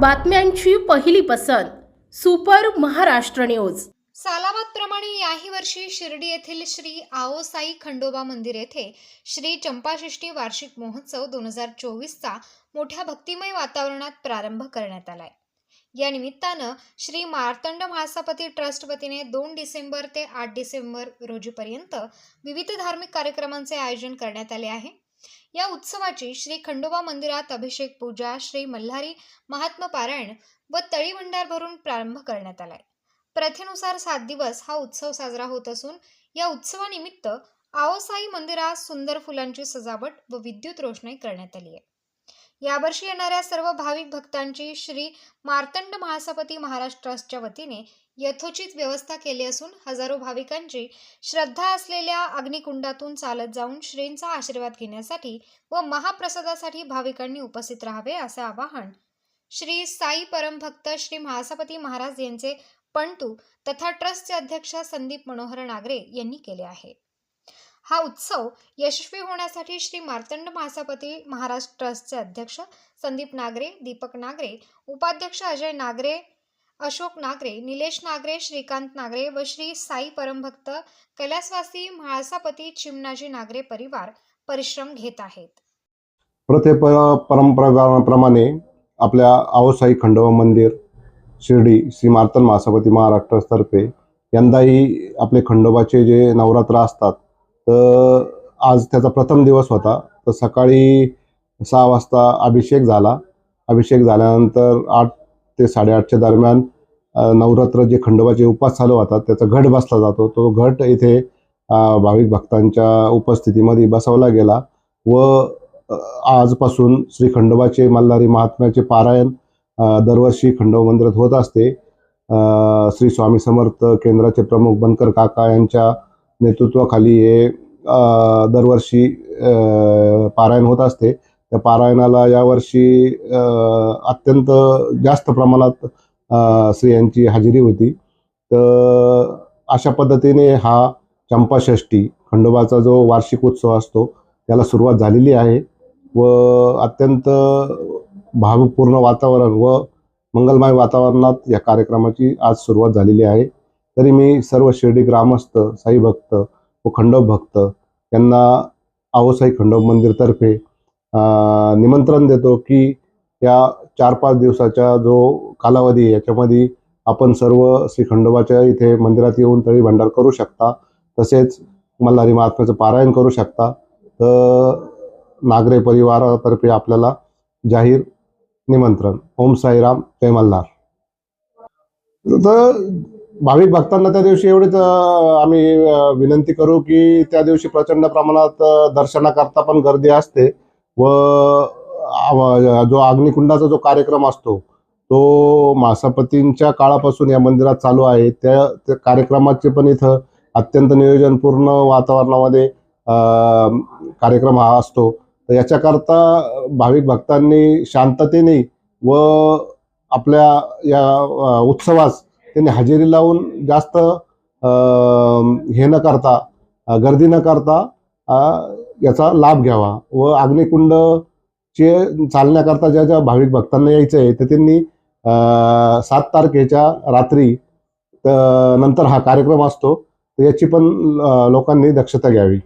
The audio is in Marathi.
बातम्यांची पहिली पसंत सुपर महाराष्ट्र न्यूज. सालाबादप्रमाणे याही वर्षी शिर्डी येथील श्री आओसाई खंडोबा मंदिर येथे श्री चंपाषष्ठी वार्षिक महोत्सव दोन हजार चोवीसचा मोठ्या भक्तिमय वातावरणात प्रारंभ करण्यात आलाय. या निमित्तानं श्री मार्तंड महासापती ट्रस्ट वतीने दोन डिसेंबर ते आठ डिसेंबर रोजीपर्यंत विविध धार्मिक कार्यक्रमांचे आयोजन करण्यात आले आहे. या उत्सवाची श्री खंडोबा मंदिरात अभिषेक पूजा श्री मल्हारी महात्म पारायण व तळी भंडार भरून प्रारंभ करण्यात आलाय. प्रथेनुसार सात दिवस हा उत्सव साजरा होत असून या उत्सवानिमित्त आओसाई मंदिरात सुंदर फुलांची सजावट व विद्युत रोषणाई करण्यात आली आहे. यावर्षी येणाऱ्या सर्व भाविक भक्तांची श्री मार्तंड महासपती महाराज ट्रस्टच्या वतीने यथोचित व्यवस्था केली असून हजारो भाविकांची श्रद्धा असलेल्या अग्निकुंडातून चालत जाऊन श्रींचा आशीर्वाद घेण्यासाठी व महाप्रसादासाठी भाविकांनी उपस्थित राहावे असे आवाहन श्री साई परमभक्त श्री महासपती महाराज यांचे पंटू तथा ट्रस्टचे अध्यक्ष संदीप मनोहर नागरे यांनी केले आहे. हा उत्सव यशस्वी होण्यासाठी श्री मार्तंड महासपती महाराज ट्रस्टचे अध्यक्ष संदीप नागरे दीपक नागरे उपाध्यक्ष अजय नागरे अशोक नागरे निलेश नागरे श्रीकांत नागरे व श्री साई परमभक्त कैलासवासी महासापती चिमणाजी नागरे परिवार परिश्रम घेत आहेत. प्रथे परंपराप्रमाणे आपल्या आवसाई खंडोबा मंदिर शिर्डी श्री मार्तन महासपती महाराष्ट्रतर्फे यंदाही आपले खंडोबाचे जे नवरात्र असतात तर आज त्याचा प्रथम दिवस होता. तर सकाळी सहा वाजता अभिषेक झाला. अभिषेक झाल्यानंतर आठ ते साडेआठच्या दरम्यान नवरात्र जे खंडोबाचे उपास चालू होतात त्याचा घट बसला जातो. तो घट इथे भाविक भक्तांच्या उपस्थितीमध्ये बसवला गेला व आजपासून श्री खंडोबाचे मल्हारी महात्म्याचे पारायण दरवर्षी खंडोबा मंदिरात होत असते. श्री स्वामी समर्थ केंद्राचे प्रमुख बनकर काका यांच्या नेतृत्वाखाली हे दरवर्षी पारायण होत असते. त्या पारायणाला यावर्षी अत्यंत जास्त प्रमाणात स्त्रियांची हजेरी होती. तर अशा पद्धतीने हा चंपाषष्ठी खंडोबाचा जो वार्षिक उत्सव असतो त्याला सुरुवात झालेली आहे व अत्यंत भावपूर्ण वातावरण व मंगलमय वातावरणात या कार्यक्रमाची आज सुरुवात झालेली आहे. तरी मी सर्व शिर्डी ग्रामस्थ साई भक्त व खंडोब भक्त यांना आवसाई खंडोब मंदिरतर्फे निमंत्रण देतो की या चार पाच दिवसाचा जो कालावधी आहे याच्यामध्ये आपण सर्व श्री खंडोबाच्या इथे मंदिरात येऊन तळी भंडार करू शकता. तसेच मल्हारी महात्म्याचं पारायण करू शकता. तर नागरे परिवारातर्फे आपल्याला जाहीर निमंत्रण. ओम साईराम. जय मल्हार. तर भाविक भक्तांना त्या दिवशी एवढीच आम्ही विनंती करू की त्या दिवशी प्रचंड प्रमाणात दर्शनाकरता पण गर्दी असते व जो अग्निकुंडाचा जो कार्यक्रम असतो तो मासापतींच्या काळापासून या मंदिरात चालू आहे. त्या त्या कार्यक्रमाचे पण इथं अत्यंत नियोजनपूर्ण वातावरणामध्ये कार्यक्रम हा असतो. तर याच्याकरता भाविक भक्तांनी शांततेने व आपल्या या उत्सवास त्यांनी हजेरी लावून जास्त हे न करता गर्दी न करता याचा लाभ घ्यावा व अग्निकुंडचे चालण्याकरता ज्या ज्या भाविक भक्तांना यायचं आहे तर त्यांनी सात तारखेच्या रात्री नंतर हा कार्यक्रम असतो. तर याची पण लोकांनी दक्षता घ्यावी.